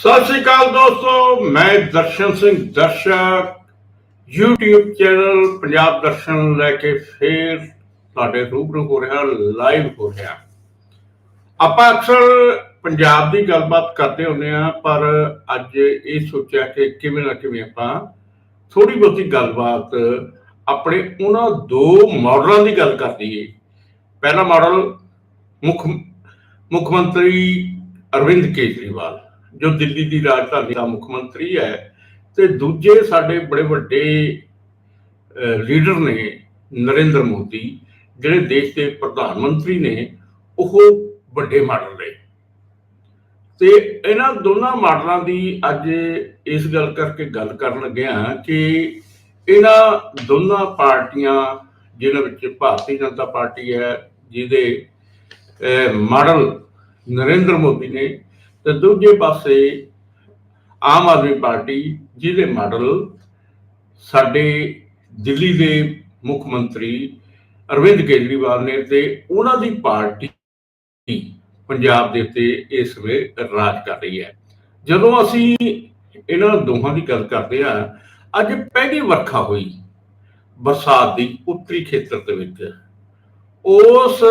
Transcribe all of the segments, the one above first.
ਸਤਿ ਸ਼੍ਰੀ ਅਕਾਲ ਦੋਸਤੋ, ਮੈਂ ਦਰਸ਼ਨ ਸਿੰਘ ਦਰਸ਼ਕ। YouTube ਚੈਨਲ ਪੰਜਾਬ ਦਰਸ਼ਨ ਲੈ ਕੇ ਫੇਰ ਤੁਹਾਡੇ ਰੂਬਰੂ ਹੋ ਰਿਹਾ ਲਾਈਵ ਹੋ ਰਿਹਾ। ਆਪਾਂ ਅਕਸਰ ਪੰਜਾਬ ਦੀ ਗੱਲਬਾਤ ਕਰਦੇ ਹੁੰਦੇ ਆ ਪਰ ਅੱਜ ਇਹ ਸੋਚਿਆ ਕਿ ਕਿਵੇਂ ਨਾ ਕਿਵੇਂ ਆਪਾਂ ਥੋੜੀ ਬਹੁਤੀ ਗੱਲਬਾਤ ਆਪਣੇ ਉਹਨਾਂ ਦੋ ਮਾਡਲਾਂ ਦੀ ਗੱਲ ਕਰ ਦਈਏ ਪਹਿਲਾ ਮਾਡਲ ਮੁੱਖ ਮੁੱਖ ਮੰਤਰੀ ਅਰਵਿੰਦ ਕੇਜਰੀਵਾਲ। ਜੋ ਦਿੱਲੀ ਦੀ ਰਾਜਧਾਨੀ ਦਾ ਮੁੱਖ ਮੰਤਰੀ ਹੈ ਤੇ ਦੂਜੇ ਸਾਡੇ ਬੜੇ ਵੱਡੇ ਲੀਡਰ ਨੇ ਨਰਿੰਦਰ ਮੋਦੀ, ਜਿਹੜੇ ਦੇਸ਼ ਦੇ ਪ੍ਰਧਾਨ ਮੰਤਰੀ ਨੇ, ਉਹ ਵੱਡੇ ਮਾਡਲ ਨੇ। ਤੇ ਇਹਨਾਂ ਦੋਨਾਂ ਮਾਡਲਾਂ ਦੀ ਅੱਜ ਇਸ ਗੱਲ ਕਰਕੇ ਗੱਲ ਕਰਨ ਲੱਗਿਆ ਕਿ ਇਹਨਾਂ ਦੋਨਾਂ ਪਾਰਟੀਆਂ ਜਿਹਨਾਂ ਵਿੱਚ ਭਾਰਤੀ ਜਨਤਾ ਪਾਰਟੀ ਹੈ, ਜਿਹਦੇ ਮਾਡਲ ਨਰਿੰਦਰ ਮੋਦੀ ਨੇ ਤੇ ਦੂਜੇ ਪਾਸੇ ਆਮ ਆਦਮੀ ਪਾਰਟੀ, ਜਿਹਦੇ ਮਾਡਲ ਸਾਡੇ ਦਿੱਲੀ ਦੇ ਮੁੱਖ ਮੰਤਰੀ ਅਰਵਿੰਦ ਕੇਜਰੀਵਾਲ ਨੇ ਤੇ ਉਹਨਾਂ ਦੀ ਪਾਰਟੀ ਪੰਜਾਬ ਦੇ ਉੱਤੇ ਇਸ ਵੇ ਰਾਜ ਕਰ ਰਹੀ ਹੈ। ਜਦੋਂ ਅਸੀਂ ਇਹਨਾਂ ਦੋਹਾਂ ਦੀ ਗੱਲ ਕਰਦੇ ਹਾਂ, ਅੱਜ ਪਹਿਲੀ ਵਰਖਾ ਹੋਈ ਬਰਸਾਤ ਦੀ ਉੱਤਰੀ ਖੇਤਰ ਦੇ ਵਿੱਚ। ਉਸ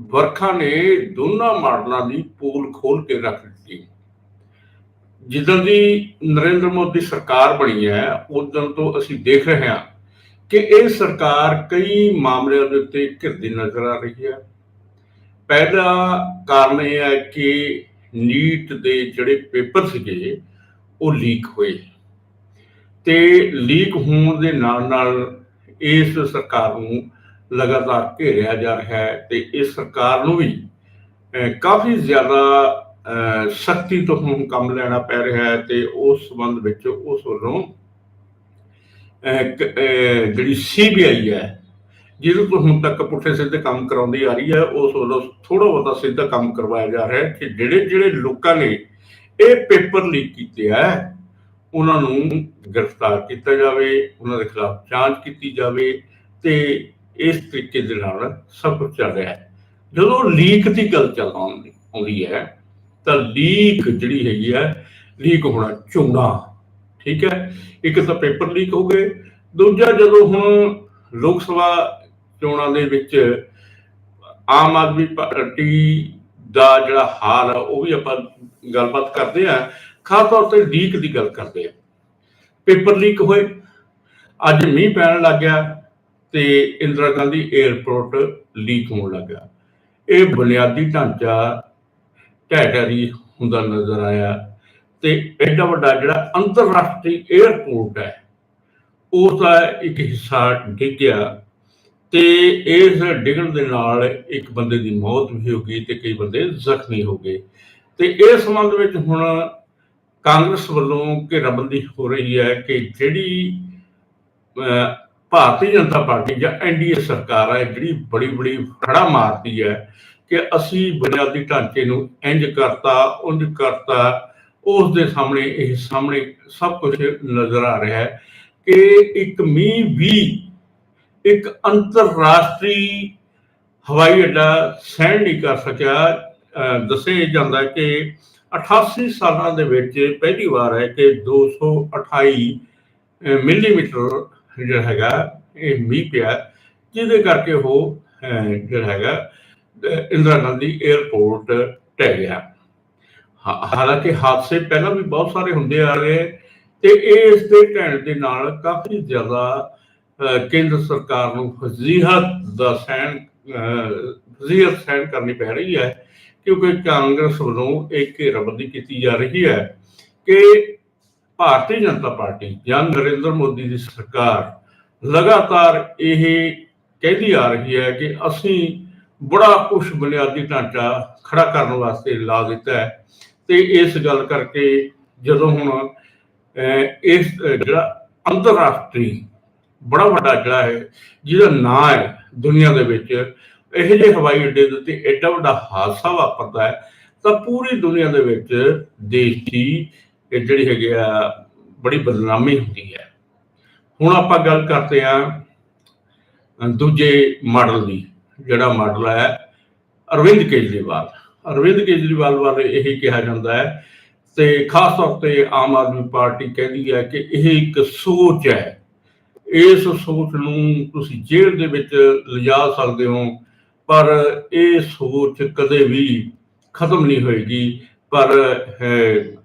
ਵਰਖਾ ਨੇ ਦੋਨਾਂ ਮਾਡਲਾਂ ਦੀ ਪੂਲ ਖੋਲ ਕੇ ਰੱਖ ਦਿੱਤੀ। ਜਿੱਦਾਂ ਦੀ ਨਰਿੰਦਰ ਮੋਦੀ ਸਰਕਾਰ ਬਣੀ ਹੈ ਉਦੋਂ ਤੋਂ ਅਸੀਂ ਦੇਖ ਰਹੇ ਹਾਂ ਕਿ ਇਹ ਸਰਕਾਰ ਕਈ ਮਾਮਲਿਆਂ ਦੇ ਉੱਤੇ ਘਿਰਦੀ ਨਜ਼ਰ ਆ ਰਹੀ ਹੈ। ਪਹਿਲਾ ਕਾਰਨ ਇਹ ਹੈ ਕਿ ਨੀਟ ਦੇ ਜਿਹੜੇ ਪੇਪਰ ਸੀਗੇ, ਉਹ ਲੀਕ ਹੋਏ। ਤੇ ਲੀਕ ਹੋਣ ਦੇ ਨਾਲ ਨਾਲ ਇਸ ਸਰਕਾਰ ਨੂੰ ਲਗਾਤਾਰ ਘੇਰਿਆ ਜਾ ਰਿਹਾ ਹੈ ਤੇ ਇਸ ਸਰਕਾਰ ਨੂੰ ਵੀ ਕਾਫੀ ਜ਼ਿਆਦਾ ਸਖਤੀ ਤੋਂ ਹੁਣ ਕੰਮ ਲੈਣਾ ਪੈ ਰਿਹਾ ਹੈ ਤੇ ਉਸ ਸੰਬੰਧ ਵਿੱਚ ਉਸ ਵੱਲੋਂ ਅਹ, ਕ- ਅਹ, ਜਿਹੜੀ ਸੀਬੀਆਈ ਹੈ ਜਿਹਦੇ ਤੋਂ ਹੁਣ ਤੱਕ ਪੁੱਠੇ ਸਿੱਧੇ ਕੰਮ ਕਰਾਉਂਦੀ ਆ ਰਹੀ ਹੈ ਉਸ ਵੱਲੋਂ ਥੋੜਾ ਬਹੁਤਾ ਸਿੱਧਾ ਕੰਮ ਕਰਵਾਇਆ ਜਾ ਰਿਹਾ ਹੈ ਕਿ ਜਿਹੜੇ ਜਿਹੜੇ ਲੋਕਾਂ ਨੇ ਇਹ ਪੇਪਰ ਲੀਕ ਕੀਤੇ ਆ ਉਹਨਾਂ ਨੂੰ ਗ੍ਰਿਫਤਾਰ ਕੀਤਾ ਜਾਵੇ ਉਹਨਾਂ ਦੇ ਖਿਲਾਫ ਜਾਂਚ ਕੀਤੀ ਜਾਵੇ ਤੇ ਇਸ ਤਰੀਕੇ ਦੇ ਨਾਲ ਸਭ ਕੁਝ ਚੱਲ ਰਿਹਾ ਹੈ। ਜਦੋਂ ਲੀਕ ਦੀ ਗੱਲ ਚੱਲ ਆਉਂਦੀ ਹੈ, ਤਾਂ ਲੀਕ ਜਿਹੜੀ ਹੈਗੀ ਹੈ ਲੀਕ ਹੋਣਾ ਚੋਣਾ ਠੀਕ ਹੈ? ਇੱਕ ਤਾਂ ਪੇਪਰ ਲੀਕ ਹੋ ਗਏ, ਦੂਜਾ ਜਦੋਂ ਹੁਣ ਲੋਕ ਸਭਾ ਚੋਣਾਂ ਦੇ ਵਿੱਚ ਆਮ ਆਦਮੀ ਪਾਰਟੀ ਦਾ ਜਿਹੜਾ ਹਾਲ ਆ, ਉਹ ਵੀ ਆਪਾਂ ਗੱਲਬਾਤ ਕਰਦੇ ਆ ਖਾਸ ਤੌਰ ਤੇ ਲੀਕ ਦੀ ਗੱਲ ਕਰਦੇ ਆ ਪੇਪਰ ਲੀਕ ਹੋਏ, ਅੱਜ ਮੀਂਹ ਪੈਣ ਲੱਗ ਗਿਆ ਤੇ ਇੰਦਰਾ ਗਾਂਧੀ 에ਅਰਪੋਰਟ ਲੀਕ ਹੋਣ ਲੱਗਾ ਇਹ ਬੁਨਿਆਦੀ ਢਾਂਚਾ ਢਹਿ ਹੁੰਦਾ ਨਜ਼ਰ ਆਇਆ ਤੇ ਐਡਾ ਵੱਡਾ ਜਿਹੜਾ ਅੰਤਰਰਾਸ਼ਟਰੀ 에ਅਰਪੋਰਟ ਹੈ ਉਸ ਦਾ ਇੱਕ ਹਿੱਸਾ ਡਿੱਗ ਗਿਆ ਤੇ ਇਸ ਡਿੱਗਣ ਦੇ ਨਾਲ ਇੱਕ ਬੰਦੇ ਦੀ ਮੌਤ ਵੀ ਹੋ ਗਈ ਤੇ ਕਈ ਬੰਦੇ ਜ਼ਖਮੀ ਹੋ ਗਏ। ਤੇ ਇਸ ਸੰਬੰਧ ਵਿੱਚ ਹੁਣ ਕਾਂਗਰਸ ਵੱਲੋਂ ਘੇਰਾਬੰਦੀ ਹੋ ਰਹੀ ਹੈ ਕਿ ਜਿਹੜੀ ਭਾਰਤੀ ਜਨਤਾ ਪਾਰਟੀ ਜਾਂ ਐਨਡੀਏ ਸਰਕਾਰ ਹੈ ਜਿਹੜੀ ਬੜੀ ਬੜੀ ਫੜਾ ਮਾਰਦੀ ਹੈ ਕਿ ਅਸੀਂ ਬੁਨਿਆਦੀ ਢਾਂਚੇ ਨੂੰ ਇੰਜ ਕਰਤਾ ਉਂਝ ਕਰਤਾ, ਉਸ ਦੇ ਸਾਹਮਣੇ, ਇਹ ਸਾਹਮਣੇ ਸਭ ਕੁਝ ਨਜ਼ਰ ਆ ਰਿਹਾ ਹੈ ਕਿ ਇੱਕ ਮੀਂਹ ਵੀ ਇੱਕ ਅੰਤਰਰਾਸ਼ਟਰੀ ਹਵਾਈ ਅੱਡਾ ਸਹਿਣ ਨਹੀਂ ਕਰ ਸਕਿਆ। ਅਹ ਦੱਸਿਆ ਜਾਂਦਾ ਕਿ 88 ਸਾਲਾਂ ਦੇ ਵਿੱਚ ਪਹਿਲੀ ਵਾਰ ਹੈ ਕਿ 228 ਮਿਲੀਮੀਟਰ ਜਿਹੜਾ ਹੈਗਾ ਇਹ ਮੀਂਹ ਪਿਆ ਜਿਹਦੇ ਕਰਕੇ ਉਹ ਜਿਹੜਾ ਹੈਗਾ ਇੰਦਰਾ ਗਾਂਧੀ 에ਅਰਪੋਰਟ ਢਹਿ ਗਿਆ। ਹਾਲਾਂਕਿ ਹਾਦਸੇ ਪਹਿਲਾਂ ਵੀ ਬਹੁਤ ਸਾਰੇ ਹੁੰਦੇ ਆ ਰਹੇ ਤੇ ਇਸ ਦੇ ਢਹਿਣ ਦੇ ਨਾਲ ਕਾਫੀ ਜ਼ਿਆਦਾ ਕੇਂਦਰ ਸਰਕਾਰ ਨੂੰ ਫਜ਼ੀਹਤ ਦਾ ਸਹਿਣ ਅਹ, ਫਜ਼ੀਹਤ ਸਹਿਣ ਕਰਨੀ ਪੈ ਰਹੀ ਹੈ ਕਿਉਂਕਿ ਕਾਂਗਰਸ ਵੱਲੋਂ ਇੱਕ ਘੇਰਾਬੰਦੀ ਕੀਤੀ ਜਾ ਰਹੀ ਹੈ ਕਿ ਭਾਰਤੀ ਜਨਤਾ ਪਾਰਟੀ ਜਾਂ ਨਰਿੰਦਰ ਮੋਦੀ ਦੀ ਸਰਕਾਰ ਲਗਾਤਾਰ ਇਹ ਕਹਿੰਦੀ ਆ ਰਹੀ ਹੈ ਕਿ ਅਸੀਂ ਬੜਾ ਕੁਝ ਬੁਨਿਆਦੀ ਢਾਂਚਾ ਖੜਾ ਕਰਨ ਵਾਸਤੇ ਲਾ ਦਿੱਤਾ ਹੈ। ਤੇ ਇਸ ਗੱਲ ਕਰਕੇ ਜਦੋਂ ਹੁਣ ਅਹ, ਇਸ ਜਿਹੜਾ ਅੰਤਰਰਾਸ਼ਟਰੀ ਬੜਾ ਵੱਡਾ ਜਿਹੜਾ ਹੈ ਜਿਹਦਾ ਨਾਂ ਹੈ ਦੁਨੀਆ ਦੇ ਵਿੱਚ ਇਹੋ ਜਿਹੇ ਹਵਾਈ ਅੱਡੇ ਦੇ ਉੱਤੇ ਐਡਾ ਵੱਡਾ ਹਾਦਸਾ ਵਾਪਰਦਾ ਹੈ ਤਾਂ ਪੂਰੀ ਦੁਨੀਆ ਦੇ ਵਿੱਚ ਦੇਸ਼ ਦੀ ਇਹ ਜਿਹੜੀ ਹੈਗੀ ਆ, ਬੜੀ ਬਦਨਾਮੀ ਹੁੰਦੀ ਹੈ। ਹੁਣ ਆਪਾਂ ਗੱਲ ਕਰਦੇ ਆ ਦੂਜੇ ਮਾਡਲ ਦੀ, ਜਿਹੜਾ ਮਾਡਲ ਹੈ ਅਰਵਿੰਦ ਕੇਜਰੀਵਾਲ। ਅਰਵਿੰਦ ਕੇਜਰੀਵਾਲ ਬਾਰੇ ਇਹ ਕਿਹਾ ਜਾਂਦਾ ਹੈ ਤੇ ਖਾਸ ਤੌਰ ਤੇ ਆਮ ਆਦਮੀ ਪਾਰਟੀ ਕਹਿੰਦੀ ਹੈ ਕਿ ਇਹ ਇੱਕ ਸੋਚ ਹੈ। ਇਸ ਸੋਚ ਨੂੰ ਤੁਸੀਂ ਜੇਲ੍ਹ ਦੇ ਵਿੱਚ ਲਿਜਾ ਸਕਦੇ ਹੋ, ਪਰ ਇਹ ਸੋਚ ਕਦੇ ਵੀ ਖਤਮ ਨਹੀਂ ਹੋਏਗੀ। ਪਰ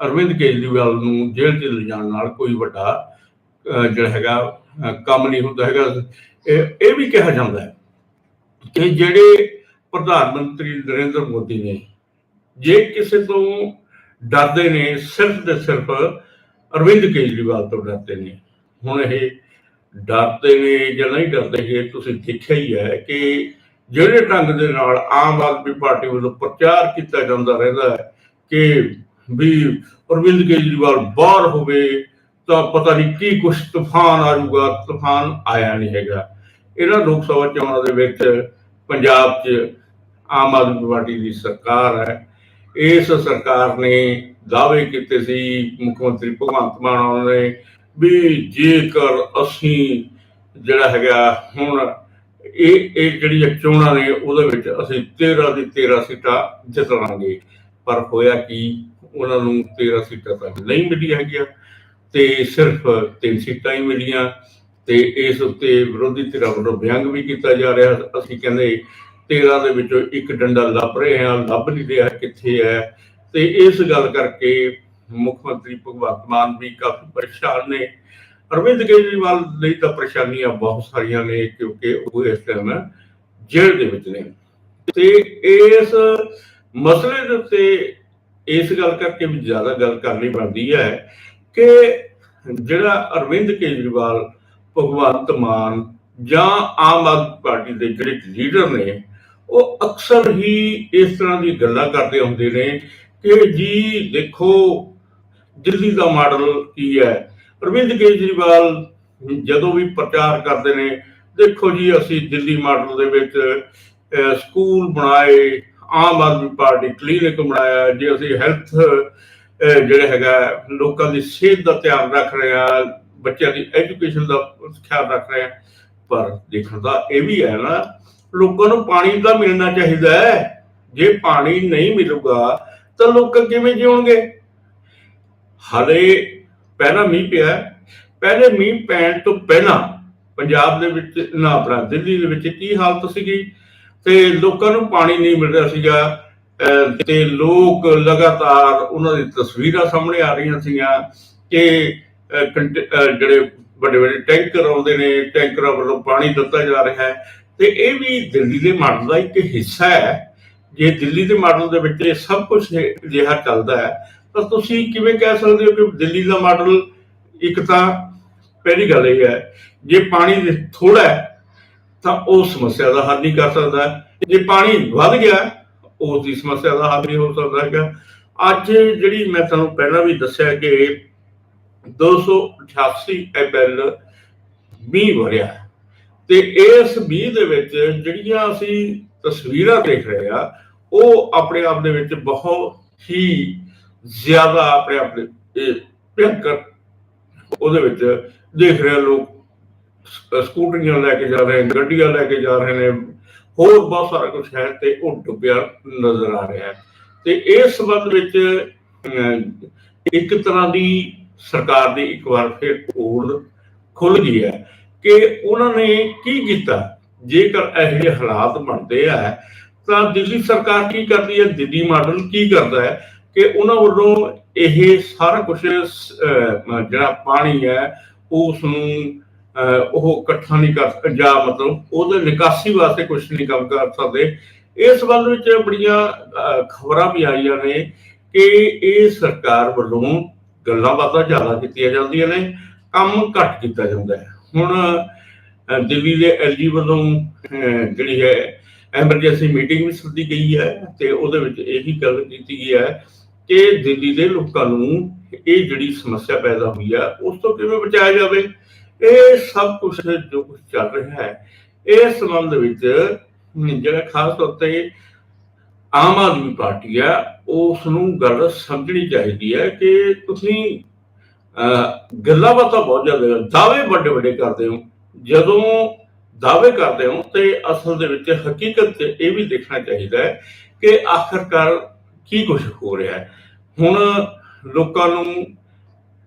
ਅਰਵਿੰਦ ਕੇਜਰੀਵਾਲ ਨੂੰ ਜੇਲ੍ਹ 'ਚ ਲਿਜਾਣ ਨਾਲ ਕੋਈ ਵੱਡਾ ਜਿਹੜਾ ਹੈਗਾ ਕੰਮ ਨਹੀਂ ਹੁੰਦਾ ਹੈਗਾ। ਇਹ ਇਹ ਵੀ ਕਿਹਾ ਜਾਂਦਾ ਹੈ ਕਿ ਜਿਹੜੇ ਪ੍ਰਧਾਨ ਮੰਤਰੀ ਨਰਿੰਦਰ ਮੋਦੀ ਨੇ, ਜੇ ਕਿਸੇ ਤੋਂ ਡਰਦੇ ਨੇ, ਸਿਰਫ ਤੇ ਸਿਰਫ ਅਰਵਿੰਦ ਕੇਜਰੀਵਾਲ ਤੋਂ ਡਰਦੇ ਨੇ, ਹੁਣ ਇਹ ਡਰਦੇ ਨੇ ਜਾਂ ਨਹੀਂ ਡਰਦੇ, ਇਹ ਤੁਸੀਂ ਦੇਖਿਆ ਹੀ ਹੈ ਕਿ ਜਿਹੜੇ ਢੰਗ ਦੇ ਨਾਲ ਆਮ ਆਦਮੀ ਪਾਰਟੀ ਵੱਲੋਂ ਪ੍ਰਚਾਰ ਕੀਤਾ ਜਾਂਦਾ ਰਹਿੰਦਾ ਹੈ ਕਿ ਵੀ ਅਰਵਿੰਦ ਕੇਜਰੀਵਾਲ ਬਾਹਰ ਹੋਵੇ ਤਾਂ ਪਤਾ ਨਹੀਂ ਕੀ ਕੁਛ ਤੂਫਾਨ ਆ ਜਾਊਗਾ ਤੂਫਾਨ ਆਇਆ ਨਹੀਂ ਹੈਗਾ। ਇਹਨਾਂ ਲੋਕ ਸਭਾ ਚੋਣਾਂ ਦੇ ਵਿੱਚ ਪੰਜਾਬ 'ਚ ਆਮ ਆਦਮੀ ਪਾਰਟੀ ਦੀ ਸਰਕਾਰ ਹੈ। ਇਸ ਸਰਕਾਰ ਨੇ ਦਾਅਵੇ ਕੀਤੇ ਸੀ ਮੁੱਖ ਮੰਤਰੀ ਭਗਵੰਤ ਮਾਨ ਨੇ ਵੀ ਜੇਕਰ ਅਸੀਂ ਜਿਹੜਾ ਹੈਗਾ ਹੁਣ ਇਹ ਇਹ ਜਿਹੜੀਆਂ ਚੋਣਾਂ ਨੇ ਉਹਦੇ ਵਿੱਚ ਅਸੀਂ 13 ਦੀ 13 ਸੀਟਾਂ ਜਿੱਤ ਲਾਂਗੇ। ਪਰ ਹੋਇਆ ਕਿ, ਉਹਨਾਂ ਨੂੰ 13 ਸੀਟਾਂ ਤਾਂ ਨਹੀਂ ਮਿਲੀਆਂ ਹੈਗੀਆਂ ਤੇ ਸਿਰਫ ਤਿੰਨ ਸੀਟਾਂ ਹੀ ਮਿਲੀਆਂ ਤੇ ਇਸ ਉੱਤੇ ਵਿਰੋਧੀ ਧਿਰਾਂ ਵੱਲੋਂ ਵਿਅੰਗ ਵੀ ਕੀਤਾ ਜਾ ਰਿਹਾ। ਅਸੀਂ ਕਹਿੰਦੇ 13 ਦੇ ਵਿੱਚੋਂ ਇੱਕ ਡੰਡਾ ਲੱਭ ਰਹੇ ਹਾਂ, ਲੱਭ ਨਹੀਂ ਰਿਹਾ, ਕਿੱਥੇ ਹੈ? ਤੇ ਇਸ ਗੱਲ ਕਰਕੇ ਮੁੱਖ ਮੰਤਰੀ ਭਗਵੰਤ ਮਾਨ ਵੀ ਕਾਫੀ ਪਰੇਸ਼ਾਨ ਨੇ। ਅਰਵਿੰਦ ਕੇਜਰੀਵਾਲ ਲਈ ਤਾਂ ਪਰੇਸ਼ਾਨੀਆਂ ਬਹੁਤ ਸਾਰੀਆਂ ਨੇ, ਕਿਉਂਕਿ ਉਹ ਇਸ ਟਾਈਮ ਜੇਲ੍ਹ ਦੇ ਵਿੱਚ ਨੇ। ਤੇ ਇਸ ਮਸਲੇ ਦੇ ਉੱਤੇ ਇਸ ਗੱਲ ਕਰਕੇ ਵੀ ਜ਼ਿਆਦਾ ਗੱਲ ਕਰਨੀ ਬਣਦੀ ਹੈ ਕਿ ਜਿਹੜਾ ਅਰਵਿੰਦ ਕੇਜਰੀਵਾਲ, ਭਗਵੰਤ ਮਾਨ ਜਾਂ ਆਮ ਆਦਮੀ ਪਾਰਟੀ ਦੇ ਜਿਹੜੇ ਲੀਡਰ ਨੇ, ਉਹ ਅਕਸਰ ਹੀ ਇਸ ਤਰ੍ਹਾਂ ਦੀ ਗੱਲਾਂ ਕਰਦੇ ਹੁੰਦੇ ਨੇ ਕਿ ਜੀ ਦੇਖੋ, ਦਿੱਲੀ ਦਾ ਮਾਡਲ ਕੀ ਹੈ? ਅਰਵਿੰਦ ਕੇਜਰੀਵਾਲ ਜਦੋਂ ਵੀ ਪ੍ਰਚਾਰ ਕਰਦੇ ਨੇ, ਦੇਖੋ ਜੀ ਅਸੀਂ ਦਿੱਲੀ ਮਾਡਲ ਦੇ ਵਿੱਚ ਸਕੂਲ ਬਣਾਏ ਆਮ ਆਦਮੀ ਪਾਰਟੀ ਕਲੀਨਿਕ ਬਣਾਇਆ ਜੇ ਅਸੀਂ ਹੈਲਥ ਜਿਹੜਾ ਹੈਗਾ ਲੋਕਾਂ ਦੀ ਸਿਹਤ ਦਾ ਧਿਆਨ ਰੱਖ ਰਹੇ ਹਾਂ, ਬੱਚਿਆਂ ਦੀ ਐਜੂਕੇਸ਼ਨ ਦਾ ਖਿਆਲ ਰੱਖ ਰਹੇ ਹਾਂ, ਪਰ ਦੇਖਣ ਦਾ ਇਹ ਵੀ ਹੈ ਨਾ, ਲੋਕਾਂ ਨੂੰ ਪਾਣੀ ਤਾਂ ਮਿਲਣਾ ਚਾਹੀਦਾ ਹੈ। ਜੇ ਪਾਣੀ ਨਹੀਂ ਮਿਲੂਗਾ, ਤਾਂ ਲੋਕ ਕਿਵੇਂ ਜਿਉਣਗੇ? ਹਲੇ ਪਹਿਲਾ ਮੀਂਹ ਪਿਆ ਪਹਿਲੇ ਮੀਂਹ ਪੈਣ ਤੋਂ ਪਹਿਲਾਂ ਪੰਜਾਬ ਦੇ ਵਿੱਚ, ਨਾ ਆਪਣਾ ਦਿੱਲੀ ਦੇ ਵਿੱਚ ਕੀ ਹਾਲਤ ਸੀਗੀ? ਤੇ ਲੋਕਾਂ ਨੂੰ ਪਾਣੀ ਨਹੀਂ ਮਿਲ ਰਿਹਾ ਸੀਗਾ ਤੇ ਲੋਕ ਲਗਾਤਾਰ ਉਹਨਾਂ ਦੀ ਤਸਵੀਰਾਂ ਸਾਹਮਣੇ ਆ ਰਹੀਆਂ ਸੀਗੀਆਂ ਕਿ, ਅਹ ਜਿਹੜੇ ਵੱਡੇ ਵੱਡੇ ਟੈਂਕਰ ਆਉਂਦੇ ਨੇ, ਟੈਂਕਰਾਂ ਵੱਲੋਂ ਪਾਣੀ ਦਿੱਤਾ ਜਾ ਰਿਹਾ ਹੈ। ਤੇ ਇਹ ਵੀ ਦਿੱਲੀ ਦੇ ਮਾਡਲ ਦਾ ਇੱਕ ਹਿੱਸਾ ਹੈ। ਜੇ ਦਿੱਲੀ ਦੇ ਮਾਡਲ ਦੇ ਵਿੱਚ ਇਹ ਸਭ ਕੁਝ ਅਜਿਹਾ ਚੱਲਦਾ ਹੈ, ਤਾਂ ਤੁਸੀਂ ਕਿਵੇਂ ਕਹਿ ਸਕਦੇ ਹੋ ਕਿ ਦਿੱਲੀ ਦਾ ਮਾਡਲ ਇੱਕ ਤਾਂ, ਪਹਿਲੀ ਗੱਲ ਇਹ ਹੈ, ਜੇ ਪਾਣੀ ਥੋੜਾ ਹੈ ਤਾਂ ਉਹ ਸਮੱਸਿਆ ਦਾ ਹੱਲ ਨਹੀਂ ਕਰ ਸਕਦਾ ਜੇ ਪਾਣੀ ਵੱਧ ਗਿਆ ਉਸ ਦੀ ਸਮੱਸਿਆ ਦਾ ਹੱਲ ਨਹੀਂ ਹੋ ਸਕਦਾ ਹੈਗਾ। ਅੱਜ ਜਿਹੜੀ ਮੈਂ ਤੁਹਾਨੂੰ ਪਹਿਲਾਂ ਵੀ ਦੱਸਿਆ ਕਿ 288 ਐਪਲ ਮੀਂਹ ਵਰਿਆ ਤੇ ਇਸ ਮੀਂਹ ਦੇ ਵਿੱਚ ਜਿਹੜੀਆਂ ਅਸੀਂ ਤਸਵੀਰਾਂ ਦੇਖ ਰਹੇ ਆ ਉਹ ਆਪਣੇ ਆਪ ਦੇ ਵਿੱਚ ਬਹੁਤ ਹੀ ਜ਼ਿਆਦਾ ਆਪਣੇ ਆਪ ਦੇ, ਇਹ ਉਹਦੇ ਵਿੱਚ ਦੇਖ ਰਹੇ ਆ ਲੋਕ। ਸਕੂਟਰੀਆਂ ਲੈ ਕੇ ਜਾ ਰਹੇ ਨੇ, ਗੱਡੀਆਂ ਲੈ ਕੇ ਜਾ ਰਹੇ ਨੇ, ਹੋਰ ਬਹੁਤ ਸਾਰਾ ਕੁਝ ਹੈ ਤੇ ਉਹ ਡੁੱਬਿਆ ਨਜ਼ਰ ਆ ਰਿਹਾ ਹੈ। ਤੇ ਇਸ ਸੰਬੰਧ ਵਿੱਚ ਇੱਕ ਤਰ੍ਹਾਂ ਦੀ ਸਰਕਾਰ ਦੀ ਇੱਕ ਵਾਰ ਫਿਰ ਪੋਲ ਖੁੱਲ ਗਈ ਹੈ ਕਿ ਉਹਨਾਂ ਨੇ ਕੀ ਕੀਤਾ? ਜੇਕਰ ਇਹ ਜਿਹੇ ਹਾਲਾਤ ਬਣਦੇ ਆ, ਤਾਂ ਦਿੱਲੀ ਸਰਕਾਰ ਕੀ ਕਰਦੀ ਹੈ? ਦਿੱਲੀ ਮਾਡਲ ਕੀ ਕਰਦਾ ਹੈ ਕਿ ਉਹਨਾਂ ਵੱਲੋਂ ਇਹ ਸਾਰਾ ਕੁਝ ਜਿਹੜਾ ਪਾਣੀ ਹੈ, ਉਸ ਨੂੰ ਉਹ ਇਕੱਠਾ ਨਹੀਂ ਕਰ ਜਾਂ ਮਤਲਬ ਉਹਦੇ ਨਿਕਾਸੀ ਵਾਸਤੇ ਕੁਝ ਨਹੀਂ ਕੰਮ ਕਰ ਸਕਦੇ। ਇਸ ਸੰਬੰਧ ਵਿੱਚ ਬੜੀਆਂ ਖਬਰਾਂ ਵੀ ਆਈਆਂ ਨੇ ਕਿ ਇਹ ਸਰਕਾਰ ਵੱਲੋਂ ਗੱਲਾਂ ਬਾਤਾਂ ਜ਼ਿਆਦਾ ਕੀਤੀਆਂ ਜਾਂਦੀਆਂ ਨੇ ਕੰਮ ਘੱਟ ਕੀਤਾ ਜਾਂਦਾ ਹੈ। ਹੁਣ ਦਿੱਲੀ ਦੇ ਐਲਜੀ ਵੱਲੋਂ ਅਹ, ਜਿਹੜੀ ਹੈ ਐਮਰਜੈਂਸੀ ਮੀਟਿੰਗ ਵੀ ਸੱਦੀ ਗਈ ਹੈ ਤੇ ਉਹਦੇ ਵਿੱਚ ਇਹੀ ਗੱਲ ਕੀਤੀ ਗਈ ਹੈ ਕਿ ਦਿੱਲੀ ਦੇ ਲੋਕਾਂ ਨੂੰ ਇਹ ਜਿਹੜੀ ਸਮੱਸਿਆ ਪੈਦਾ ਹੋਈ ਹੈ ਉਸ ਤੋਂ ਕਿਵੇਂ ਬਚਾਇਆ ਜਾਵੇ? ਇਹ ਸਭ ਕੁਝ ਜੋ ਕੁਝ ਚੱਲ ਰਿਹਾ ਹੈ ਇਸ ਸੰਬੰਧ ਵਿੱਚ ਜਿਹੜਾ ਖਾਸ ਤੌਰ ਤੇ ਆਮ ਆਦਮੀ ਪਾਰਟੀ ਹੈ ਉਸ ਨੂੰ ਗੱਲ ਸਮਝਣੀ ਚਾਹੀਦੀ ਹੈ ਕਿ ਤੁਸੀਂ ਗੱਲਾਂ ਬਾਤਾਂ ਬਹੁਤ ਜ਼ਿਆਦਾ ਦਾਅਵੇ ਵੱਡੇ ਵੱਡੇ ਕਰਦੇ ਹੋ। ਜਦੋਂ ਦਾਅਵੇ ਕਰਦੇ ਹੋ ਤੇ ਅਸਲ ਦੇ ਵਿੱਚ ਹਕੀਕਤ 'ਚ ਇਹ ਵੀ ਦੇਖਣਾ ਚਾਹੀਦਾ ਹੈ ਕਿ ਆਖਰਕਾਰ ਕੀ ਕੁਝ ਹੋ ਰਿਹਾ ਹੈ। ਹੁਣ ਲੋਕਾਂ ਨੂੰ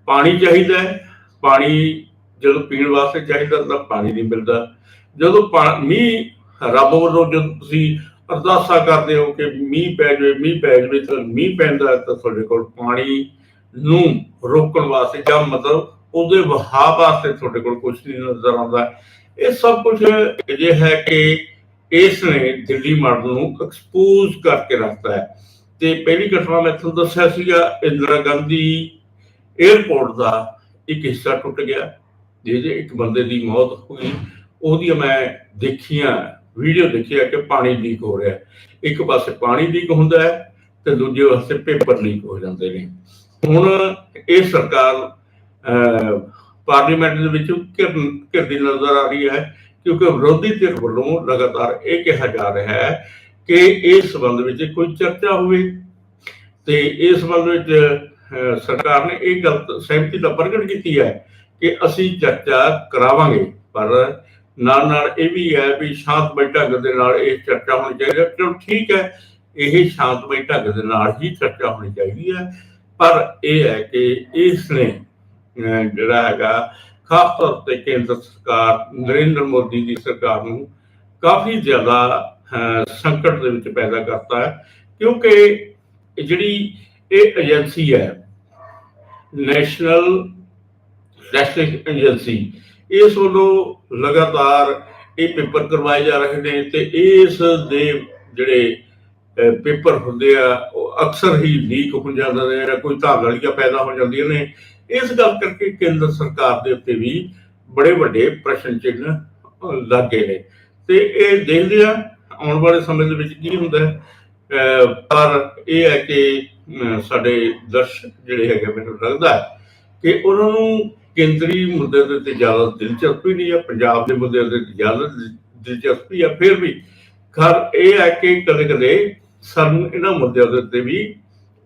ਪਾਣੀ ਚਾਹੀਦਾ ਹੈ, ਪਾਣੀ ਜਦੋਂ ਪੀਣ ਵਾਸਤੇ ਚਾਹੀਦਾ ਤਾਂ ਪਾਣੀ ਨਹੀਂ ਮਿਲਦਾ। ਜਦੋਂ ਪਾ- ਮੀਂਹ, ਰੱਬ ਵੱਲੋਂ ਜਦੋਂ ਤੁਸੀਂ ਅਰਦਾਸਾ ਕਰਦੇ ਹੋ ਕਿ ਮੀਂਹ ਪੈ ਜਾਵੇ, ਮੀਂਹ ਪੈ ਜਾਵੇ, ਤਾਂ ਮੀਂਹ ਪੈਂਦਾ ਹੈ ਤਾਂ ਤੁਹਾਡੇ ਕੋਲ ਪਾਣੀ ਨੂੰ ਰੋਕਣ ਵਾਸਤੇ ਜਾਂ ਮਤਲਬ ਉਹਦੇ ਵਹਾਅ ਵਾਸਤੇ ਤੁਹਾਡੇ ਕੋਲ ਕੁਝ ਨਹੀਂ ਨਜ਼ਰ ਆਉਂਦਾ। ਇਹ ਸਭ ਕੁਝ ਇਹ ਹੈ ਕਿ ਇਸ ਨੇ ਦਿੱਲੀ ਮਾਡਲ ਨੂੰ ਐਕਸਪੋਜ਼ ਕਰਕੇ ਰੱਖਤਾ ਹੈ। ਤੇ ਪਹਿਲੀ ਘਟਨਾ ਮੈਂ ਤੁਹਾਨੂੰ ਦੱਸਿਆ ਸੀਗਾ, ਇੰਦਰਾ ਗਾਂਧੀ 에ਅਰਪੋਰਟ ਦਾ ਇੱਕ ਹਿੱਸਾ ਟੁੱਟ ਗਿਆ। ਜਿਹਦੇ ਇੱਕ ਬੰਦੇ ਦੀ ਮੌਤ ਹੋਈ ਉਹਦੀਆਂ ਮੈਂ ਦੇਖੀਆਂ ਵੀਡੀਓ ਦੇਖਿਆ ਕਿ ਪਾਣੀ ਲੀਕ ਹੋ ਰਿਹਾ। ਇੱਕ ਪਾਸੇ ਪਾਣੀ ਲੀਕ ਹੁੰਦਾ ਹੈ ਤੇ ਦੂਜੇ ਪਾਸੇ ਪੇਪਰ ਲੀਕ ਹੋ ਜਾਂਦੇ ਨੇ। ਹੁਣ ਇਹ ਸਰਕਾਰ ਪਾਰਲੀਮੈਂਟ ਦੇ ਵਿੱਚ ਘਿਰ ਘਿਰਦੀ ਨਜ਼ਰ ਆ ਰਹੀ ਹੈ ਕਿਉਂਕਿ ਵਿਰੋਧੀ ਧਿਰ ਵੱਲੋਂ ਲਗਾਤਾਰ ਇਹ ਕਿਹਾ ਜਾ ਰਿਹਾ ਹੈ ਕਿ ਇਸ ਸੰਬੰਧ ਵਿੱਚ ਕੋਈ ਚਰਚਾ ਹੋਵੇ। ਤੇ ਇਸ ਸੰਬੰਧ ਵਿੱਚ ਅਹ, ਸਰਕਾਰ ਨੇ ਇਹ ਗਲਤ ਸਹਿਮਤੀ ਦਾ ਪ੍ਰਗਟ ਕੀਤੀ ਹੈ ਕਿ ਅਸੀਂ ਚਰਚਾ ਕਰਾਵਾਂਗੇ। ਪਰ ਨਾਲ ਨਾਲ ਇਹ ਵੀ ਹੈ ਵੀ ਸ਼ਾਂਤਮਈ ਢੰਗ ਦੇ ਨਾਲ ਇਹ ਚਰਚਾ ਹੋਣੀ ਚਾਹੀਦੀ ਹੈ। ਚਲੋ ਠੀਕ ਹੈ, ਇਹ ਸ਼ਾਂਤਮਈ ਢੰਗ ਦੇ ਨਾਲ ਹੀ ਚਰਚਾ ਹੋਣੀ ਚਾਹੀਦੀ ਹੈ। ਪਰ ਇਹ ਹੈ ਕਿ ਇਸ ਨੇ ਜਿਹੜਾ ਹੈਗਾ, ਖਾਸ ਤੌਰ ਤੇ ਕੇਂਦਰ ਸਰਕਾਰ ਨਰਿੰਦਰ ਮੋਦੀ ਦੀ ਸਰਕਾਰ ਨੂੰ ਕਾਫੀ ਜ਼ਿਆਦਾ ਸੰਕਟ ਦੇ ਵਿੱਚ ਪੈਦਾ ਕਰਤਾ ਹੈ। ਕਿਉਂਕਿ ਜਿਹੜੀ ਇਹ ਏਜੰਸੀ ਹੈ, ਨੈਸ਼ਨਲ ਟੈਸਟਿੰਗ ਏਜੰਸੀ ਇਸ ਵੱਲੋਂ ਲਗਾਤਾਰ ਇਹ ਪੇਪਰ ਕਰਵਾਏ ਜਾ ਰਹੇ ਨੇ ਤੇ ਇਸ ਦੇ ਜਿਹੜੇ ਪੇਪਰ ਹੁੰਦੇ ਆ ਉਹ ਅਕਸਰ ਹੀ ਲੀਕ ਹੋ ਜਾਂਦੇ ਨੇ ਜਾਂ ਕੋਈ ਧਾਂਦਲੀਆਂ ਪੈਦਾ ਹੋ ਜਾਂਦੀਆਂ ਨੇ। ਇਸ ਗੱਲ ਕਰਕੇ ਕੇਂਦਰ ਸਰਕਾਰ ਦੇ ਉੱਤੇ ਵੀ ਬੜੇ ਵੱਡੇ ਪ੍ਰਸ਼ਨ ਚਿੰਨ੍ਹ ਅਹ, ਲੱਗ ਗਏ ਨੇ। ਤੇ ਇਹ ਦੇਖਦੇ ਆ ਆਉਣ ਵਾਲੇ ਸਮੇਂ ਦੇ ਵਿੱਚ ਕੀ ਹੁੰਦਾ ਹੈ। ਪਰ ਇਹ ਹੈ ਕਿ ਸਾਡੇ ਦਰਸ਼ਕ ਜਿਹੜੇ ਹੈਗੇ ਮੈਨੂੰ ਲੱਗਦਾ ਕਿ ਉਹਨਾਂ ਨੂੰ ਕੇਂਦਰੀ ਮੁੱਦੇ ਦੇ ਉੱਤੇ ਜ਼ਿਆਦਾ ਦਿਲਚਸਪੀ ਨਹੀਂ ਹੈ, ਪੰਜਾਬ ਦੇ ਮੁੱਦੇ ਦੇ ਉੱਤੇ ਜ਼ਿਆਦਾ ਦਿਲਚਸਪੀ ਹੈ, ਫਿਰ ਵੀ ਖਰ ਇਹ ਹੈ ਕਿ ਕਦੇ ਕਦੇ ਸਾਨੂੰ ਇਹਨਾਂ ਮੁੱਦਿਆਂ ਦੇ ਉੱਤੇ ਵੀ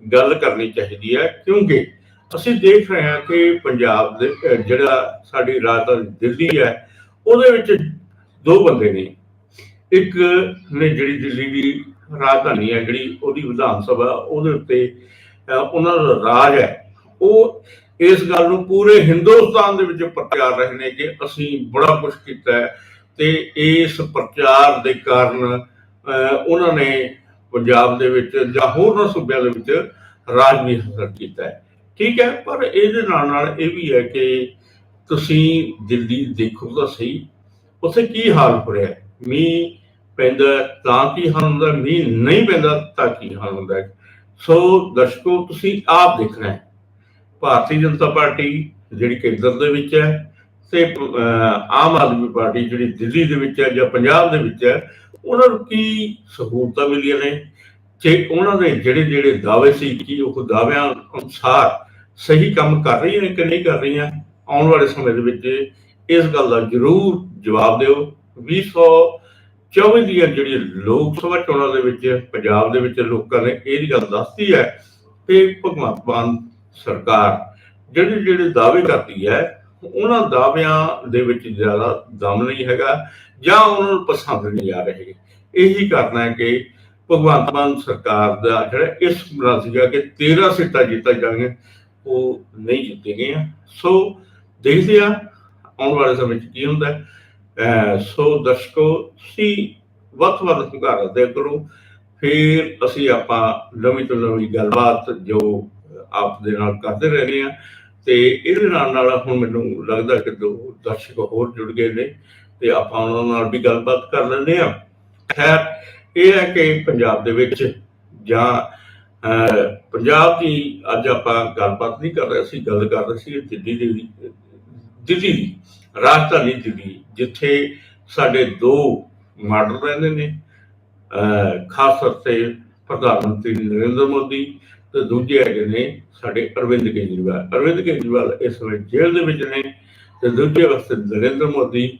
ਗੱਲ ਕਰਨੀ ਚਾਹੀਦੀ ਹੈ, ਕਿਉਂਕਿ ਅਸੀਂ ਦੇਖ ਰਹੇ ਹਾਂ ਕਿ ਪੰਜਾਬ ਦੇ ਜਿਹੜਾ ਸਾਡੀ ਰਾਜਧਾਨੀ ਦਿੱਲੀ ਹੈ, ਉਹਦੇ ਵਿੱਚ ਦੋ ਬੰਦੇ ਨੇ। ਇੱਕ ਨੇ ਜਿਹੜੀ ਦਿੱਲੀ ਦੀ ਰਾਜਧਾਨੀ ਹੈ, ਜਿਹੜੀ ਉਹਦੀ ਵਿਧਾਨ ਸਭਾ, ਉਹਦੇ ਉੱਤੇ ਉਹਨਾਂ ਦਾ ਰਾਜ ਹੈ, ਉਹ ਇਸ ਗੱਲ ਨੂੰ ਪੂਰੇ ਹਿੰਦੁਸਤਾਨ ਦੇ ਵਿੱਚ ਪ੍ਰਚਾਰ ਰਹੇ ਨੇ ਕਿ ਅਸੀਂ ਬੜਾ ਕੁਝ ਕੀਤਾ ਹੈ ਤੇ ਇਸ ਪ੍ਰਚਾਰ ਦੇ ਕਾਰਨ ਉਹਨਾਂ ਨੇ ਪੰਜਾਬ ਦੇ ਵਿੱਚ ਜਾਂ ਹੋਰਨਾਂ ਸੂਬਿਆਂ ਦੇ ਵਿੱਚ ਰਾਜ ਵੀ ਹਾਸਲ ਕੀਤਾ ਹੈ। ਠੀਕ ਹੈ, ਪਰ ਇਹਦੇ ਨਾਲ ਨਾਲ ਇਹ ਵੀ ਹੈ ਕਿ ਤੁਸੀਂ ਦਿੱਲੀ ਦੇਖੋ ਤਾਂ ਸਹੀ, ਉੱਥੇ ਕੀ ਹਾਲ ਹੋ ਰਿਹਾ ਮੀਂਹ ਪੈਂਦਾ ਤਾਂ ਕੀ ਹਾਲ ਹੁੰਦਾ ਮੀਂਹ ਨਹੀਂ ਪੈਂਦਾ ਤਾਂ ਕੀ ਹਾਲ ਹੁੰਦਾ ਸੋ ਦਰਸ਼ਕੋ, ਤੁਸੀਂ ਆਪ ਦੇਖਣਾ ਹੈ ਭਾਰਤੀ ਜਨਤਾ ਪਾਰਟੀ ਜਿਹੜੀ ਕੇਂਦਰ ਦੇ ਵਿੱਚ ਹੈ ਤੇ ਆਮ ਆਦਮੀ ਪਾਰਟੀ ਜਿਹੜੀ ਦਿੱਲੀ ਦੇ ਵਿੱਚ ਹੈ ਜਾਂ ਪੰਜਾਬ ਦੇ ਵਿੱਚ ਹੈ, ਉਹਨਾਂ ਨੂੰ ਕੀ ਸਹੂਲਤਾਂ ਮਿਲੀਆਂ ਨੇ? ਤੇ ਉਹਨਾਂ ਦੇ ਜਿਹੜੇ ਜਿਹੜੇ ਦਾਅਵੇ ਸੀ ਕਿ ਉਹ ਦਾਅਵਿਆਂ ਅਨੁਸਾਰ ਸਹੀ ਕੰਮ ਕਰ ਰਹੀਆਂ ਨੇ ਕਿ ਨਹੀਂ ਕਰ ਰਹੀਆਂ, ਆਉਣ ਵਾਲੇ ਸਮੇਂ ਦੇ ਵਿੱਚ ਇਸ ਗੱਲ ਦਾ ਜ਼ਰੂਰ ਜਵਾਬ ਦਿਓ। 2024 ਦੀਆਂ ਜਿਹੜੀਆਂ ਲੋਕ ਸਭਾ ਚੋਣਾਂ ਦੇ ਵਿੱਚ, ਪੰਜਾਬ ਦੇ ਵਿੱਚ ਲੋਕਾਂ ਨੇ ਇਹ ਗੱਲ ਦੱਸਤੀ ਹੈ ਕਿ ਭਗਵੰਤ ਮਾਨ ਸਰਕਾਰ ਜਿਹੜੇ ਜਿਹੜੇ ਦਾਅਵੇ ਕਰਦੀ ਹੈ, ਉਹਨਾਂ ਦਾਅਵਿਆਂ ਦੇ ਵਿੱਚ ਜ਼ਿਆਦਾ ਦਮ ਨਹੀਂ ਹੈਗਾ ਜਾਂ ਉਹਨਾਂ ਨੂੰ ਪਸੰਦ ਨਹੀਂ ਆ ਰਹੇ। ਇਹੀ ਕਰਨਾ ਹੈ ਕਿ ਭਗਵੰਤ ਮਾਨ ਸਰਕਾਰ ਦਾ ਜਿਹੜਾ ਇਸ ਬਣਾ ਸੀਗਾ ਕਿ 13 ਸੀਟਾਂ ਜਿੱਤਾਂ ਜਾਣਗੀਆਂ, ਉਹ ਨਹੀਂ ਜਿੱਤੇ ਗਈਆਂ ਸੋ ਦੇਖਦੇ ਆ ਆਉਣ ਵਾਲੇ ਸਮੇਂ 'ਚ ਕੀ ਹੁੰਦਾ ਸੋ ਦਰਸ਼ਕੋ, ਤੁਸੀਂ ਵੱਧ ਤੋਂ ਵੱਧ ਹੁੰਗਾਰਾ ਦੇ ਕਰੋ ਫਿਰ ਅਸੀਂ ਆਪਾਂ ਨਵੀਂ ਤੋਂ ਨਵੀਂ ਗੱਲਬਾਤ ਜੋ ਆਪ ਦੇ ਨਾਲ ਕਰਦੇ ਰਹਿੰਦੇ ਆ। ਤੇ ਇਹਦੇ ਨਾਲ ਨਾਲ ਹੁਣ ਮੈਨੂੰ ਲੱਗਦਾ ਕਿ ਦੋ ਦਰਸ਼ਕ ਹੋਰ ਜੁੜ ਗਏ ਨੇ ਤੇ ਆਪਾਂ ਉਹਨਾਂ ਨਾਲ ਵੀ ਗੱਲਬਾਤ ਕਰ ਲੈਂਦੇ ਆ। ਖੈਰ ਇਹ ਹੈ ਕਿ ਪੰਜਾਬ ਦੇ ਵਿੱਚ ਜਾਂ ਪੰਜਾਬ ਦੀ ਅੱਜ ਆਪਾਂ ਗੱਲਬਾਤ ਨਹੀਂ ਕਰ ਰਹੇ ਸੀ ਗੱਲ ਕਰ ਰਹੇ ਸੀ ਦਿੱਲੀ ਦੀ ਦਿੱਲੀ ਦੀ ਰਾਜਧਾਨੀ ਦਿੱਲੀ ਜਿੱਥੇ ਸਾਡੇ ਦੋ ਮਾਡਲ ਰਹਿੰਦੇ ਨੇ ਅਹ, ਖਾਸ ਤੌਰ ਤੇ ਪ੍ਰਧਾਨ ਮੰਤਰੀ ਨਰਿੰਦਰ ਮੋਦੀ ਤੇ ਦੂਜੇ ਹੈਗੇ ਨੇ ਸਾਡੇ ਅਰਵਿੰਦ ਕੇਜਰੀਵਾਲ। ਅਰਵਿੰਦ ਕੇਜਰੀਵਾਲ ਇਸ ਵੇਲੇ ਜੇਲ੍ਹ ਦੇ ਵਿੱਚ ਨੇ ਤੇ ਦੂਜੇ ਪਾਸੇ ਨਰਿੰਦਰ ਮੋਦੀ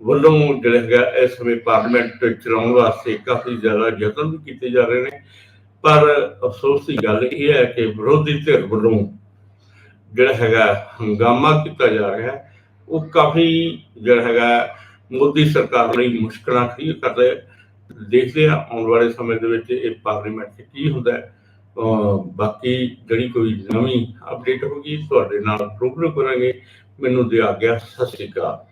ਵੱਲੋਂ ਜਿਹੜਾ ਹੈਗਾ ਇਸ ਸਮੇਂ ਪਾਰਲੀਮੈਂਟ ਚਲਾਉਣ ਵਾਸਤੇ ਕਾਫੀ ਜ਼ਿਆਦਾ ਯਤਨ ਵੀ ਕੀਤੇ ਜਾ ਰਹੇ ਨੇ। ਪਰ ਅਫਸੋਸ ਦੀ ਗੱਲ ਇਹ ਹੈ ਕਿ ਵਿਰੋਧੀ ਧਿਰ ਵੱਲੋਂ ਜਿਹੜਾ ਹੈਗਾ ਹੰਗਾਮਾ ਕੀਤਾ ਜਾ ਰਿਹਾ ਹੈ। ਉਹ ਕਾਫੀ ਜਿਹੜਾ ਹੈਗਾ ਮੋਦੀ ਸਰਕਾਰ ਲਈ ਮੁਸ਼ਕਲਾਂ ਖੜੀ ਕਰਦੇ ਦੇਖਦੇ ਹਾਂ ਆਉਣ ਵਾਲੇ ਸਮੇਂ ਦੇ ਵਿੱਚ ਇਹ ਪਾਰਲੀਮੈਂਟ 'ਚ ਕੀ ਹੁੰਦਾ ਹੈ। ਬਾਕੀ ਜਿਹੜੀ ਕੋਈ ਨਵੀਂ ਅਪਡੇਟ ਹੋਗੀ ਤੁਹਾਡੇ ਨਾਲ ਪ੍ਰੋਗਰਾਮ ਕਰਾਂਗੇ। ਮੈਨੂੰ ਦਿਆ ਗਿਆ, ਸਤਿ ਸ਼੍ਰੀ ਅਕਾਲ।